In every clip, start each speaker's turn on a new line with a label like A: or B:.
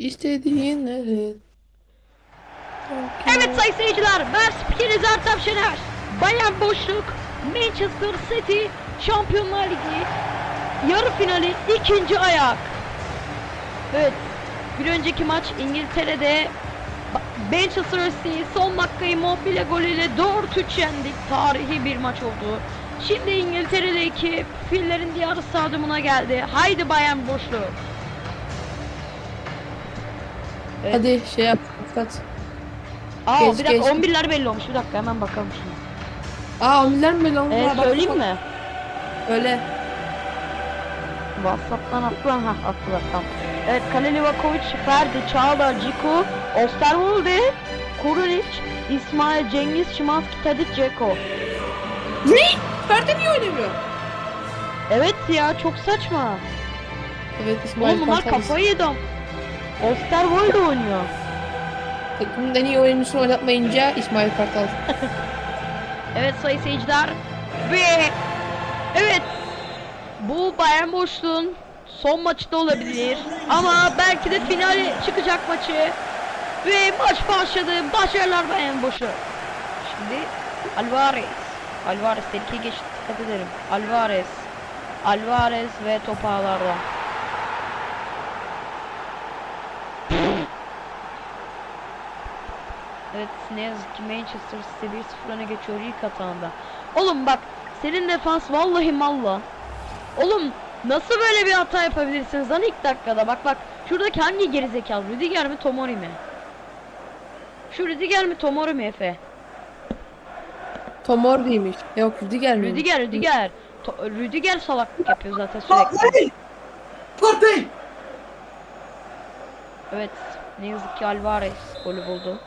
A: İstediğin evet.
B: Sayın seyirciler, ben spikeriz Ertem Şener. Bayan Boşluk, Manchester City Şampiyonlar Ligi yarı finali ikinci ayak. Evet, bir önceki maç İngiltere'de Manchester City son dakika Immobile golüyle 4-3 yendik. Tarihi bir maç oldu. Şimdi İngiltere'de ekip Fillerin Diyarı Stadyumuna geldi. Haydi Bayan Boşluk. Evet.
A: Hadi şey yap. Kat.
B: Aa
A: Geç,
B: bir dakika
A: geç.
B: 11'ler belli olmuş. Bir dakika hemen bakalım şuna.
A: Aa Ömürler mi lan?
B: Ee,
A: Aa, bak,
B: söyleyeyim
A: bak.
B: mi?
A: Öyle.
B: WhatsApp'tan attılar. Ha attılar tamam. Evet Kale Livakovic, Ferdi, Çağlar, Ciku, Osterwolde, Kurunic, İsmail, Cengiz, Şimanski, Tadic, Ceko.
A: Ne? Ferdi niye oynamıyor?
B: Evet ya çok saçma.
A: Evet İsmail
B: Oğlum bunlar kafayı yedi. Osterwolde oynuyor.
A: Takımın en iyi oyuncusunu oynatmayınca İsmail Kartal.
B: Evet sayın seyirciler. Ve evet bu Bayern boşluğun son maçı da olabilir. Ama belki de finale çıkacak maçı. Ve maç başladı. Başarılar Bayern boşu. Şimdi Alvarez. Alvarez tehlikeye geçti. Dikkat ederim. Alvarez. Alvarez ve top ağlarda. Evet ne yazık ki Manchester City 1-0 öne geçiyor ilk hatanda. Oğlum bak senin defans vallahi malla. Oğlum nasıl böyle bir hata yapabilirsiniz lan ilk dakikada bak bak. Şuradaki hangi gerizekalı Rüdiger mi Tomori mi? Şu Rüdiger mi Tomori mi Efe?
A: Tomor değilmiş. Yok Rüdiger mi?
B: Rüdiger Rüdiger. To- Rüdiger salaklık yapıyor zaten sürekli.
C: Partey!
B: Evet ne yazık ki Alvarez golü buldu.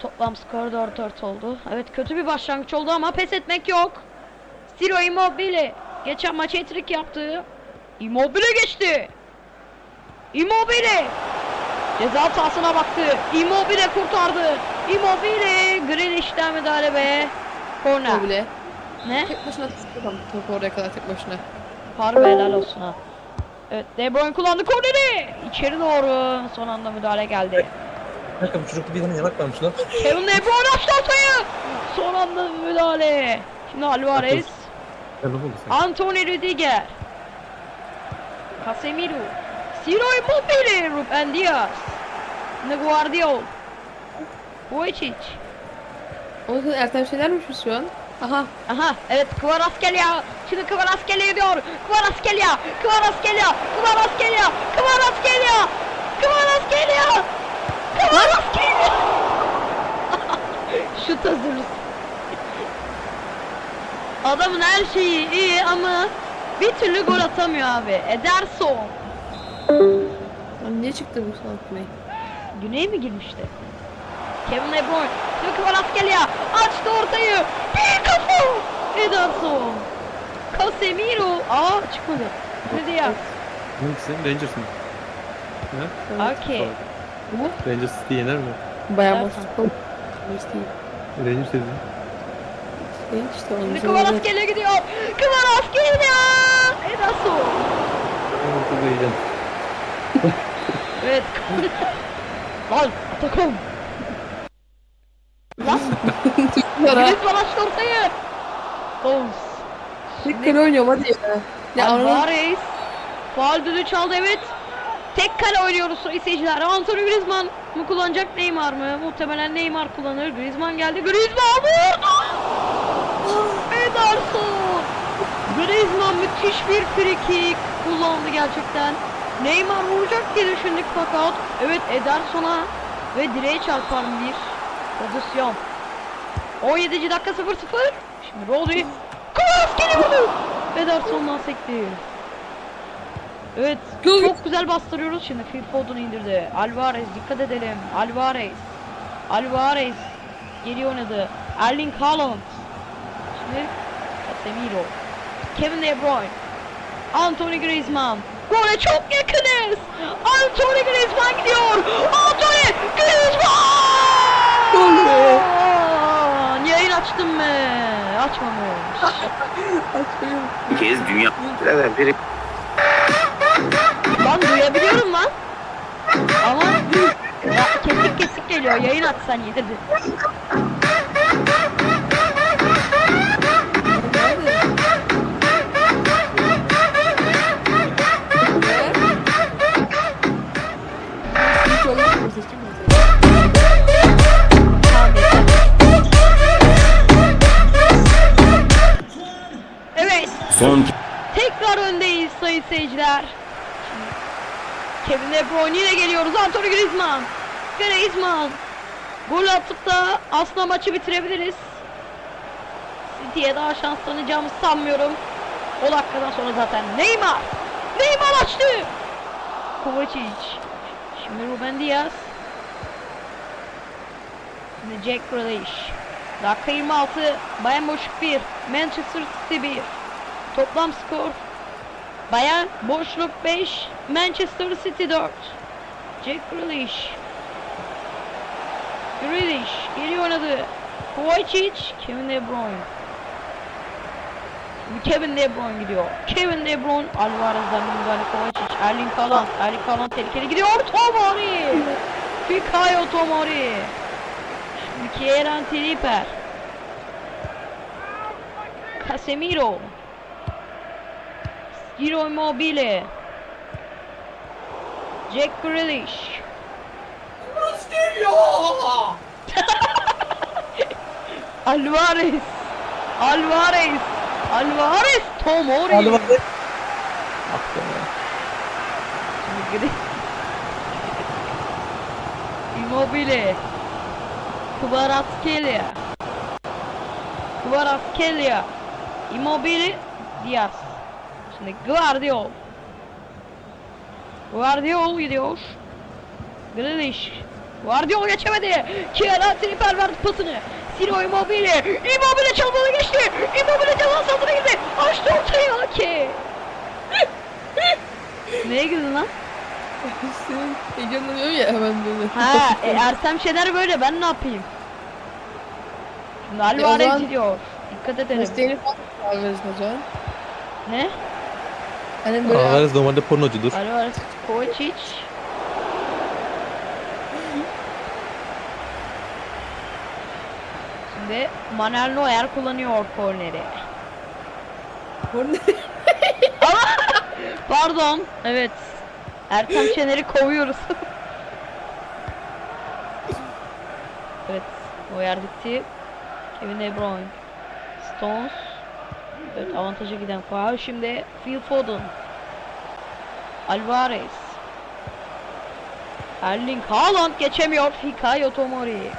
B: Toplam skor 4-4 oldu. Evet kötü bir başlangıç oldu ama pes etmek yok. Ciro Immobile geçen maç hat-trick yaptı. Immobile geçti. Immobile ceza sahasına baktı. Immobile kurtardı. Immobile Grealish'ten müdahale ve korner.
A: bile.
B: Ne?
A: Tek başına adam topu oraya kadar tek başına.
B: Harbi helal olsun ha. Evet De Bruyne kullandı korneri. İçeri doğru son anda müdahale geldi.
C: Kanka bu çocukta bir tane yanak varmış lan.
B: Kevin De Bruyne açtı ortayı. Son anda müdahale. Şimdi Alvarez.
C: Ne?
B: Anthony Rüdiger. Casemiro. Ciro Immobile. Ruben Diaz. Şimdi Guardiol. Vujicic.
A: O kadar Ertem Şener'miş şu an. Aha.
B: Aha evet Kvaratskhelia. Şimdi Kvaratskhelia diyor. Kvaratskhelia. Kvaratskhelia. Kvaratskhelia. Kvaratskhelia. Kvaratskhelia. Şut hazırız. Adamın her şeyi iyi ama bir türlü gol atamıyor abi. Ederson.
A: Lan niye çıktı bu salak Güney?
B: Mi girmişti? Kevin De Bruyne. Şimdi Kvaratskhelia. Açtı ortayı. Bir kafa. Ederson. Casemiro. Aa çıkmadı. Ne diyor?
C: Hangisi? Rangers mı? Ne?
B: Okey.
A: Bu
C: Rangers City yener mi?
A: bayağı boş futbol. İşte,
C: Rangers dedim.
A: İşte
B: Şimdi. Kvaratskhelia gidiyor. Kvaratskhelia. Ederson.
C: Ortada yiyeceğim.
B: Evet. Lan takım. Lan
A: Sonra
B: Griezmann açtı ortayı. Gols.
A: tek kale oynuyorum hadi ya. Ya
B: Alvarez. Faal düdüğü çaldı evet. Tek kale oynuyoruz seyirciler. Anthony Griezmann mı kullanacak Neymar mı? Muhtemelen Neymar kullanır. Griezmann geldi. Griezmann vurdu. Ederson. Griezmann müthiş bir free kick kullandı gerçekten. Neymar vuracak diye düşündük fakat evet Ederson'a ve direğe çarpan bir pozisyon. 17. dakika 0-0. Şimdi Rodri. Kvaratskhelia vurdu. Ederson'dan sekti. Evet. Çok güzel bastırıyoruz şimdi. Phil Foden indirdi. Alvarez dikkat edelim. Alvarez. Alvarez. Geri oynadı. Erling Haaland. Şimdi Casemiro. Kevin De Bruyne. Anthony Griezmann. Gole çok yakınız. Anthony Griezmann gidiyor. Anthony Griezmann.
A: Gol be.
B: Yayın açtım mı? Açmamış.
A: açıyorum.
D: kez dünya biri
B: Lan Duyabiliyorum lan. Ama ya, kesik kesik geliyor. Yayın atsan yedirdi.
D: Son
B: Tekrar öndeyiz sayın seyirciler. Kevin De Bruyne yine geliyoruz. Antonio Griezmann. Griezmann. Gol atıp da aslında maçı bitirebiliriz. City'ye daha şans tanıyacağımızı sanmıyorum. O dakikadan sonra zaten Neymar. Neymar açtı. Kovacic. Şimdi Ruben Diaz. Şimdi Jack Grealish. Dakika 26. Bayern boşluk 1. Manchester City 1. Toplam skor Bayern boşluk 5 Manchester City 4 Jack Grealish. Grealish geri oynadı. Kovacic Kevin De Bruyne. Kevin De Bruyne gidiyor. Kevin De Bruyne Alvarez'den bir müdahale Kovacic Erling Haaland. Erling Haaland tehlikeli gidiyor. Tomori Fikayo Tomori. Şimdi Kieran Trippier Casemiro Giro Immobile. Jack Grealish. Alvarez. Alvarez. Alvarez. Tomori.
C: Alvarez.
B: Şimdi Gre- Immobile. Kvaratskhelia. Kvaratskhelia. Immobile. Diaz. Şimdi Guardiol. Guardiol gidiyor. Grealish. Guardiol geçemedi. Kieran Trippier verdi pasını. Ciro Immobile. Immobile çalımına geçti. Immobile ceza sahasına girdi. Açtı ortaya ki. Neye girdin lan?
A: Senin heyecanlanıyor ya hemen böyle.
B: Ha, e, Ertem Şener böyle ben ne yapayım? Şimdi Alvarez
A: zaman-
B: gidiyor. Dikkat edelim.
A: Mesleğini falan Alvarez o zaman.
B: Ne?
A: Hani böyle
C: Alvarez normalde pornocudur.
B: Alvarez Kovacic. Şimdi Manuel Neuer kullanıyor korneri. Pardon. Evet. Ertem Şener'i kovuyoruz. evet. Neuer bitti. Kevin De Bruyne. Stones. Evet avantaja giden faul. Şimdi Phil Foden. Alvarez. Erling Haaland geçemiyor. Fikayo Tomori.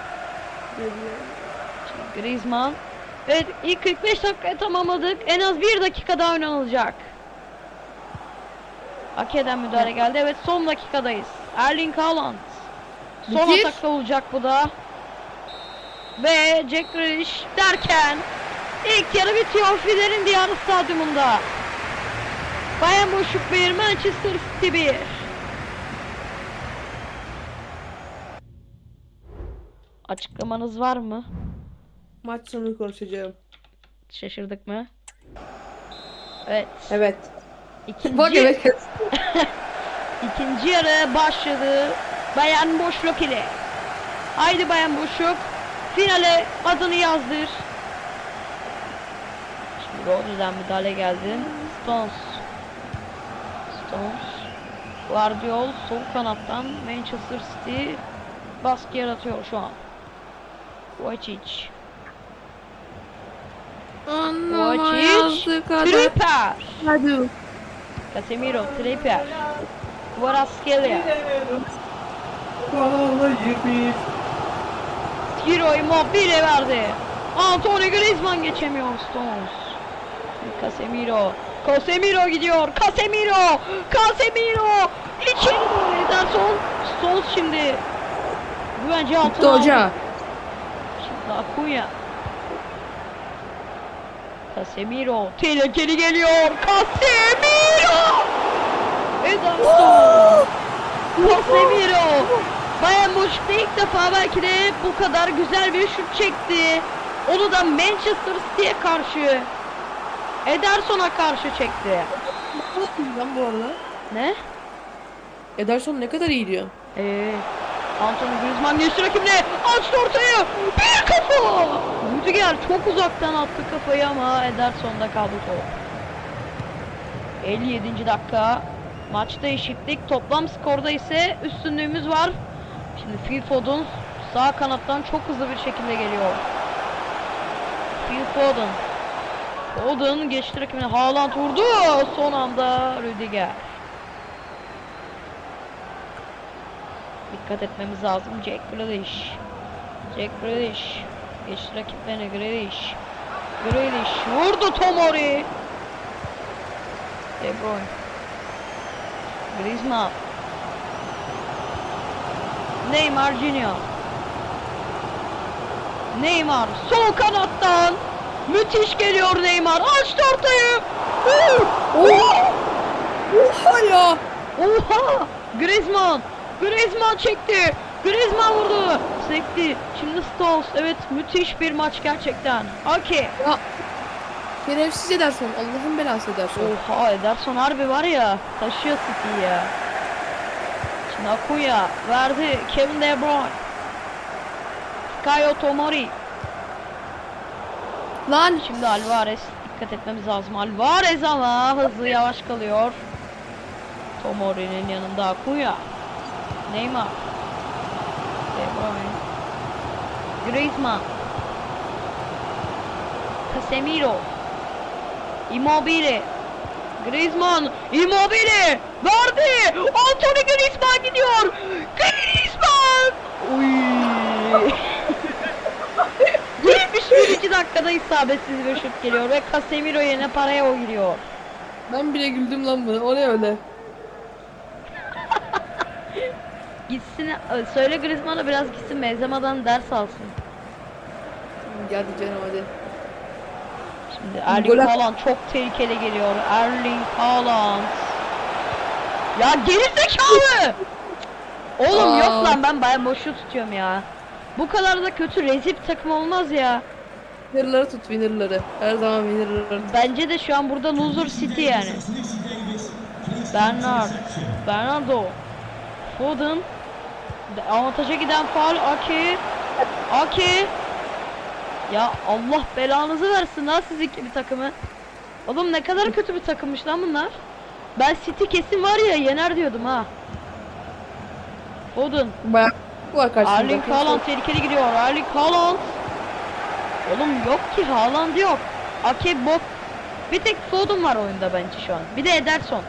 B: Griezmann. Evet ilk 45 dakikaya tamamladık. En az 1 dakika daha oynanılacak. Hakeden müdahale geldi. Evet son dakikadayız. Erling Haaland. Son atakta olacak bu da. Ve Jack Grealish derken ilk yarı bitiyor Fidel'in diyarı stadyumunda. Bayern boşluk 1, Manchester City 1. Açıklamanız var mı?
A: maç sonu konuşacağım.
B: Şaşırdık mı? Evet.
A: Evet.
B: İkinci,
A: Bak evet.
B: ikinci yarı başladı. Bayern boşluk ile. Haydi Bayern boşluk. Finale adını yazdır. Rodri'den müdahale geldi. Stones. Stones. Guardiol sol kanattan Manchester City baskı yaratıyor şu an.
A: Yazdık kadar.
B: Tripper.
A: Hadi.
B: Casemiro, Tripper. Kvaratskhelia. Giro Immobile verdi. Antonio Griezmann geçemiyor Stones. Casemiro. Casemiro gidiyor. Casemiro. Casemiro. İçeri doğru Ederson. Stones şimdi. Güvence altına aldı.
A: Hoca.
B: Şimdi Acuna. Casemiro. Tehlikeli geliyor. Casemiro. Ederson. Casemiro. Bayern Münih'te ilk defa belki de bu kadar güzel bir şut çekti. Onu da Manchester City'ye karşı. Ederson'a karşı çekti.
A: Lan bu arada?
B: Ne?
A: Ederson ne kadar iyi diyor.
B: Ee, Anthony Griezmann geçti rakibine. Açtı ortayı. Bir kafa. Rüdiger çok uzaktan attı kafayı ama Ederson'da kaldı top. 57. dakika. Maçta eşitlik. Toplam skorda ise üstünlüğümüz var. Şimdi Phil Foden sağ kanattan çok hızlı bir şekilde geliyor. Phil Foden. Foden geçti rakibine. Haaland vurdu. Son anda Rüdiger. Dikkat etmemiz lazım. Jack Grealish. Jack Grealish. Geçti rakiplerine Grealish. Grealish vurdu Tomori. De Bruyne. Griezmann. Neymar Junior. Neymar sol kanattan. Müthiş geliyor Neymar. Açtı ortayı.
A: Oha ya.
B: Oha! Griezmann! Griezmann çekti. Griezmann vurdu. Sekti. Şimdi Stones. Evet müthiş bir maç gerçekten. Aki.
A: Ya. Şerefsiz Ederson. Allah'ın belası Ederson.
B: Oha Ederson harbi var ya. Taşıyor City'yi ya. Şimdi Akuya verdi. Kevin De Bruyne. Kayo Tomori.
A: Lan.
B: Şimdi Alvarez. Dikkat etmemiz lazım. Alvarez ama hızlı yavaş kalıyor. Tomori'nin yanında Akuya. Neymar. De Bruyne. Griezmann. Casemiro. Immobile. Griezmann. Immobile. Verdi. Anthony Griezmann gidiyor. Griezmann. Uy. 71. dakikada isabetsiz bir şut geliyor ve Casemiro yerine paraya o giriyor.
A: Ben bile güldüm lan buna. O ne öyle?
B: Gitsin e, söyle Griezmann'a biraz gitsin Benzema'dan ders alsın.
A: Geldi canım hadi.
B: Şimdi Erling
A: Gol
B: Haaland çok tehlikeli geliyor. Erling Haaland. Ya geri zekalı! Oğlum
A: Aa.
B: yok lan ben bayağı boşu tutuyorum ya. Bu kadar da kötü rezil takım olmaz ya.
A: Winner'ları tut winner'ları. Her zaman winner'ları tut.
B: Bence de şu an burada loser city yani. Bernard, Bernardo, Foden, De- avantaja giden faul Aki, Aki. Ya Allah belanızı versin lan siz iki bir takımı. Oğlum ne kadar kötü bir takımmış lan bunlar. Ben City kesin var ya yener diyordum ha. Foden,
A: Bayağı var karşımda.
B: Erling Haaland tehlikeli gidiyor. Erling Haaland. Oğlum yok ki Haaland yok. Ake bok. Bir tek Foden var oyunda bence şu an. Bir de Ederson.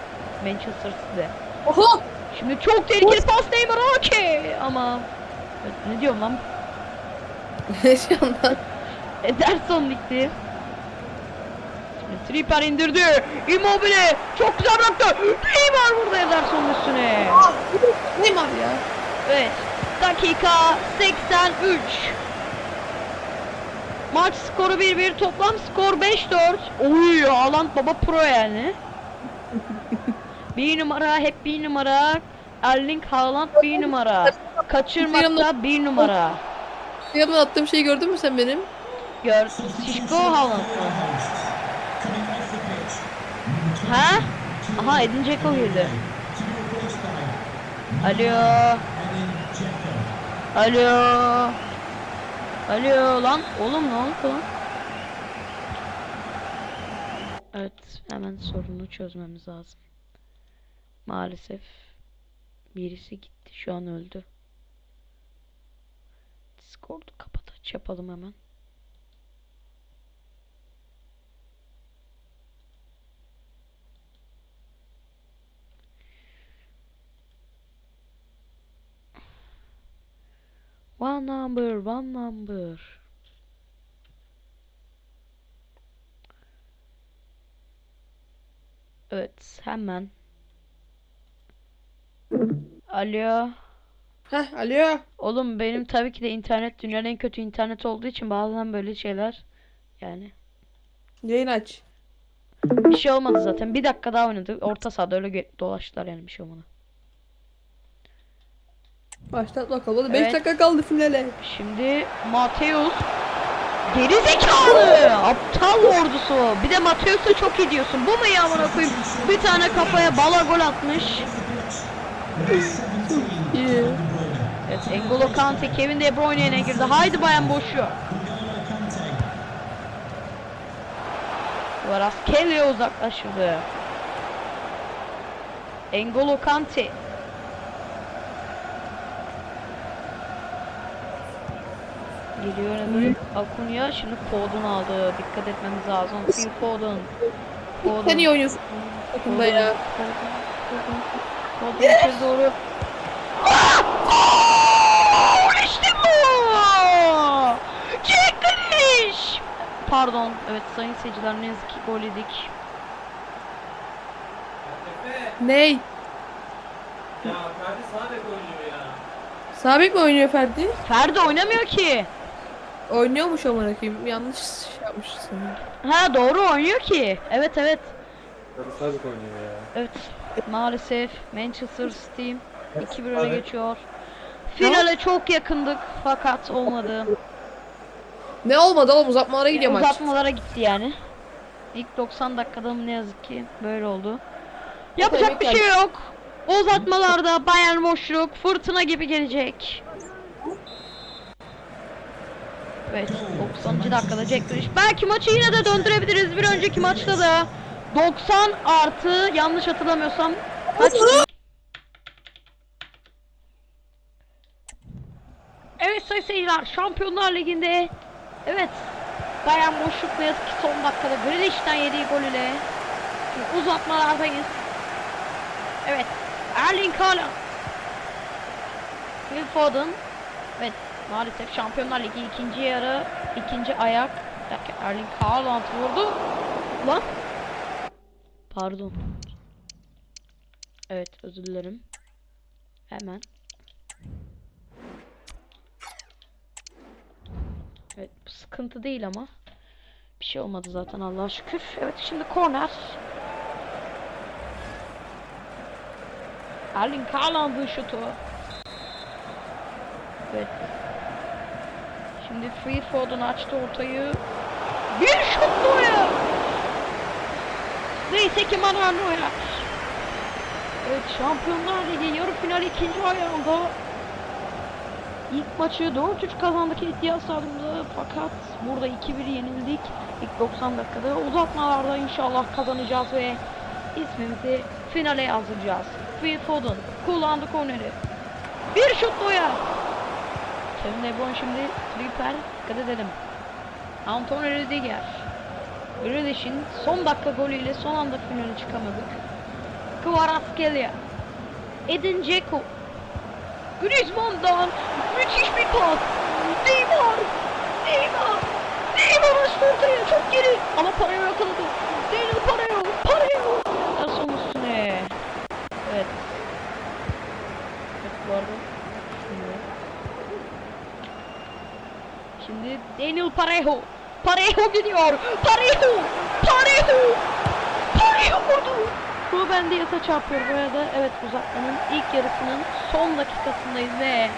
B: Manchester City'de.
A: Oha!
B: Şimdi çok tehlikeli pas Neymar Ake. Ama ne diyorum lan?
A: Şu anda.
B: Ederson. Şimdi Tripper indirdi. Immobile çok güzel bıraktı. Neymar vurdu Ederson'un üstüne.
A: Neymar ya.
B: Evet. Dakika 83. Maç skoru 1-1. Toplam skor 5-4. Oy Haaland baba pro yani. bir numara hep bir numara. Erling Haaland bir numara. Kaçırmakta bir numara.
A: Yanıma attığım şeyi gördün mü sen benim?
B: Gör. Şişko Haaland mı? Ha? Aha Edin Dzeko girdi. Alo. Alo. Alo lan oğlum ne oldu? Evet hemen sorunu çözmemiz lazım. Maalesef birisi gitti şu an öldü. Discord'u kapat aç yapalım hemen. One number, one number. Evet, hemen. Alo.
A: Heh alo.
B: Oğlum benim tabii ki de internet dünyanın en kötü internet olduğu için bazen böyle şeyler yani
A: Yayın aç.
B: bir şey olmadı zaten. Bir dakika daha oynadık. Orta sahada öyle dolaştılar yani bir şey olmadı.
A: Başlat bakalım. 5
B: Evet.
A: dakika kaldı finale.
B: Şimdi Mateus geri zekalı aptal ordusu. Bir de Mateus'u çok iyi diyorsun. Bu mu ya amına koyayım? Bir tane kafaya bala gol atmış.
A: İyi.
B: Evet N'Golo Kante Kevin De Bruyne'ye girdi. Haydi bayan boşuyor. Kvaratskhelia uzaklaştırdı. N'Golo Kante. Geliyor hemen Akunya şimdi Foden aldı. Dikkat etmemiz lazım. Phil. Foden.
A: Sen iyi oynuyorsun takımda ya.
B: Foden içeri doğru. İşte bu! Jack Grealish! Pardon, evet sayın seyirciler ne yazık ki gol yedik.
A: Ney?
D: Ya Ferdi sağ bek oynuyor ya.
A: Sabek mi oynuyor Ferdi?
B: Ferdi oynamıyor ki.
A: Oynuyormuş amına koyayım. Yanlış şey yapmışsın.
B: Ha doğru oynuyor ki. Evet evet.
C: Sarı sabit oynuyor ya.
B: Evet. Maalesef Manchester City 2-1 öne geçiyor. Finale çok yakındık fakat olmadı.
A: Ne olmadı oğlum uzatmalara gidiyor maç.
B: Uzatmalara gitti yani. İlk 90 dakikada mı ne yazık ki böyle oldu. Yapacak bir şey yok. O uzatmalarda Bayern boşluk fırtına gibi gelecek. Evet 90. dakikada Jack Grealish. Belki maçı yine de döndürebiliriz. Bir önceki maçta da 90 artı yanlış hatırlamıyorsam kaç Evet sayın seyirciler Şampiyonlar Ligi'nde Evet Bayern boşluk ne yazık ki son dakikada Grealish'ten yediği gol ile Şimdi uzatmalardayız Evet Erling Haaland Phil Foden Evet maalesef Şampiyonlar Ligi ikinci yarı ikinci ayak Erling Haaland vurdu Lan Pardon Evet özür dilerim Hemen Evet bu sıkıntı değil ama. Bir şey olmadı zaten Allah'a şükür. Evet şimdi korner. Erling Haaland'ın şutu. Evet. Şimdi Free Foden açtı ortayı. Bir şut Neuer. Neyse ki Manuel Neuer. Evet Şampiyonlar Ligi yarı final ikinci ayağında İlk maçı 4-3 kazandık İhtiyar Stadyumunda fakat burada 2-1 yenildik ilk 90 dakikada. Uzatmalarda inşallah kazanacağız ve ismimizi finale yazdıracağız. Phil Foden kullandı korneri. Bir şut Neuer. De Bruyne şimdi Tripper dikkat edelim. Antonio Rüdiger. Grealish'in son dakika golüyle son anda finale çıkamadık. Kvaratskhelia. Edin Dzeko. Griezmann'dan müthiş bir pas. Neymar. Neymar. Neymar açtı ortaya çok geri. Ama parayı yakaladı. Daniel Parayı. Parayı. Son üstüne. Evet. Evet bu arada. Şimdi. Şimdi Daniel Parejo. Parejo gidiyor. Parejo. Parejo. Parejo vurdu. Ruben Dias'a çarpıyor bu arada. Evet uzatmanın ilk yarısının son dakikasındayız ve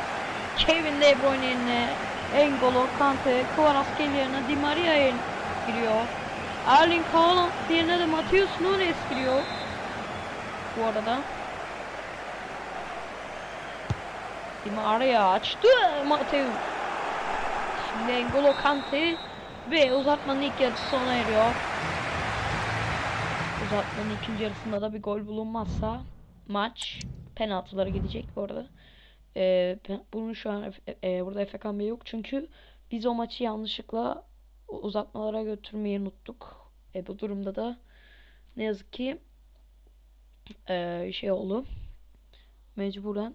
B: Kevin De Bruyne yerine Engolo, Kante, Kvaratskhelia, Di Maria'ya giriyor. Erling Haaland yerine de Matheus Nunes giriyor. Bu arada. Di Maria açtı Matheus. Engolo Kante ve uzatmanın ilk yarısı sona eriyor. Uzatmanın ikinci yarısında da bir gol bulunmazsa maç penaltılara gidecek bu arada. Ee, bunun şu an e, burada Bey yok çünkü biz o maçı yanlışlıkla uzatmalara götürmeyi unuttuk. E, bu durumda da ne yazık ki e, şey oldu. Mecburen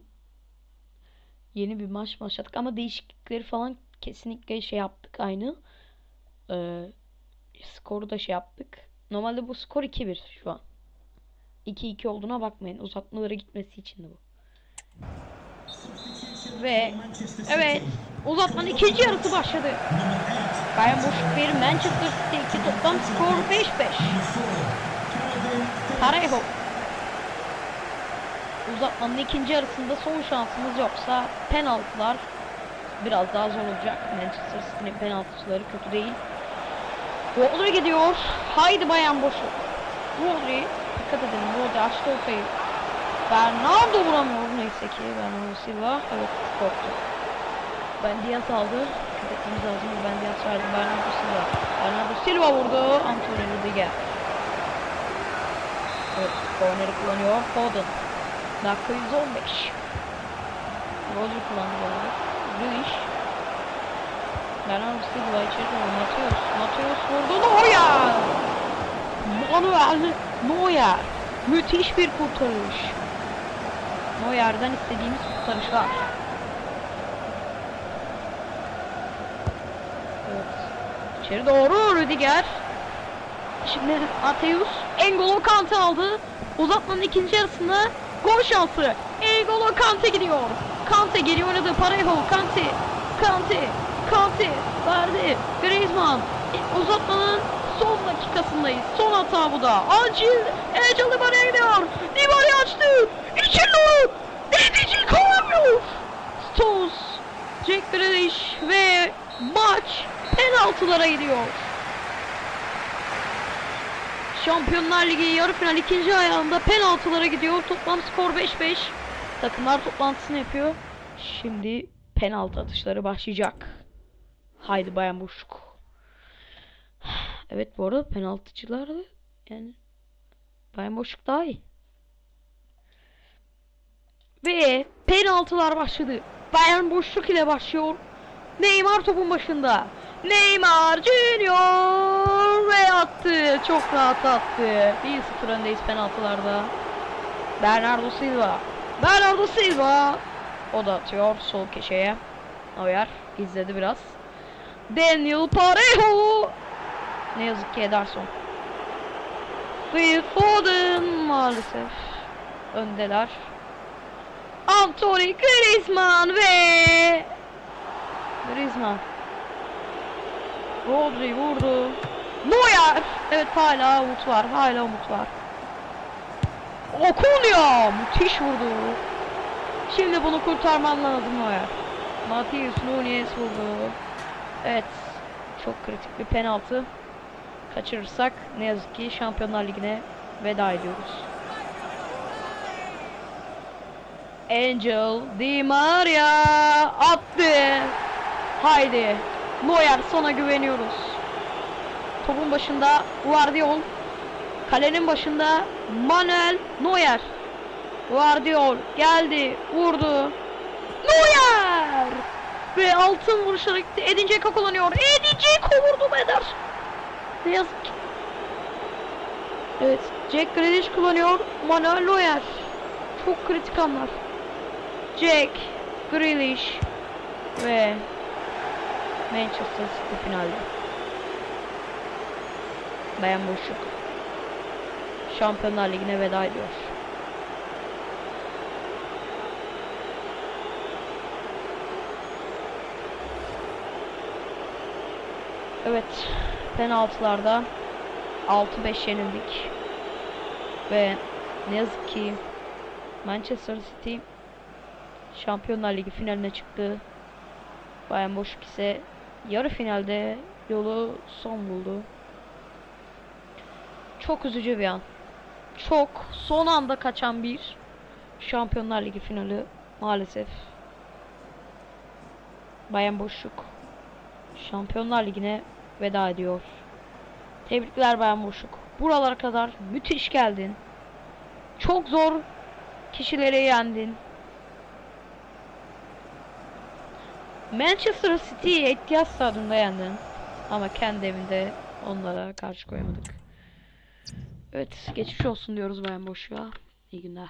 B: yeni bir maç başladık ama değişiklikleri falan kesinlikle şey yaptık aynı. E, skoru da şey yaptık. Normalde bu skor 2-1 şu an. 2-2 olduğuna bakmayın. Uzatmalara gitmesi için bu. Ve evet uzatmanın ikinci yarısı başladı. Bayern boşluk bir Manchester City 2 toplam skor 5-5. Parejo. Uzatmanın ikinci yarısında son şansımız yoksa penaltılar biraz daha zor olacak. Manchester City'nin penaltıları kötü değil. Rodri gidiyor. Haydi bayan boşluk. Rodri. Dikkat edelim. Rodri açtı ortayı. Bernardo vuramıyor neyse ki Bernardo Silva. Evet korktu. Ben Diaz aldı. Dikkat etmemiz lazım. Ben Diaz verdi. Bernardo Silva. Bernardo Silva vurdu. Antonio Rudiger. Evet korneri kullanıyor. Foden. Dakika 115. Rodri kullandı. Luis. Bernardo Silva içeri doğru. Mateus. Mateus vurdu. Neuer. Manuel Neuer. Müthiş bir kurtarış. Neuer'den istediğimiz kurtarışlar. Evet. İçeri doğru Rüdiger. Şimdi Mateus Engolo Kante aldı. Uzatmanın ikinci yarısında gol şansı. Engolo Kante gidiyor. Kante geri oynadı. Parejo Kante. Kante. Kante. Verdi. Griezmann. Uzatmanın son dakikasındayız. Son hata bu da. Acil. Ecel Dibale'ye gidiyor. Dibale açtı. İçeri doğru. Edici kovalıyor. Stones. Jack Grealish ve maç penaltılara gidiyor. Şampiyonlar Ligi yarı final ikinci ayağında penaltılara gidiyor. Toplam skor 5-5. Takımlar toplantısını yapıyor. Şimdi penaltı atışları başlayacak. Haydi bayan boşluk. Evet bu arada penaltıcılar yani bayan boşluk daha iyi. Ve penaltılar başladı. Bayern boşluk ile başlıyor. Neymar topun başında. Neymar Junior ve attı. Çok rahat attı. 1-0 öndeyiz penaltılarda. Bernardo Silva. Bernardo Silva. O da atıyor sol köşeye. Neuer izledi biraz. Daniel Parejo. Ne yazık ki Ederson. Phil Foden maalesef. Öndeler. Anthony Griezmann ve Griezmann. Rodri vurdu. Neuer. Evet hala umut var. Hala umut var. Okunya müthiş vurdu. Şimdi bunu kurtarman lazım Neuer. Matius Nunez vurdu. Evet. Çok kritik bir penaltı. Kaçırırsak ne yazık ki Şampiyonlar Ligi'ne veda ediyoruz. Angel Di Maria attı. Haydi. Neuer sana güveniyoruz. Topun başında Guardiol. Kalenin başında Manuel Neuer. Guardiol geldi, vurdu. Neuer! Ve altın vuruşlara gitti. Edin Dzeko kullanıyor. Edin Dzeko vurdu Beder. Ne yazık ki. Evet, Jack Grealish kullanıyor. Manuel Neuer. Çok kritik anlar. Jack Grealish ve Manchester City finalde. Bayan boşluk. Şampiyonlar Ligi'ne veda ediyor. Evet, penaltılarda 6-5 yenildik. Ve ne yazık ki Manchester City Şampiyonlar Ligi finaline çıktı. Bayern Boşuk ise yarı finalde yolu son buldu. Çok üzücü bir an. Çok son anda kaçan bir Şampiyonlar Ligi finali maalesef. Bayern Boşluk Şampiyonlar Ligi'ne veda ediyor. Tebrikler Bayern Boşluk. Buralara kadar müthiş geldin. Çok zor kişileri yendin. Manchester City'yi Etihad Stadyumunda yendin. Ama kendi evinde onlara karşı koyamadık. Evet, geçmiş olsun diyoruz Bayern Boşluğa. İyi günler.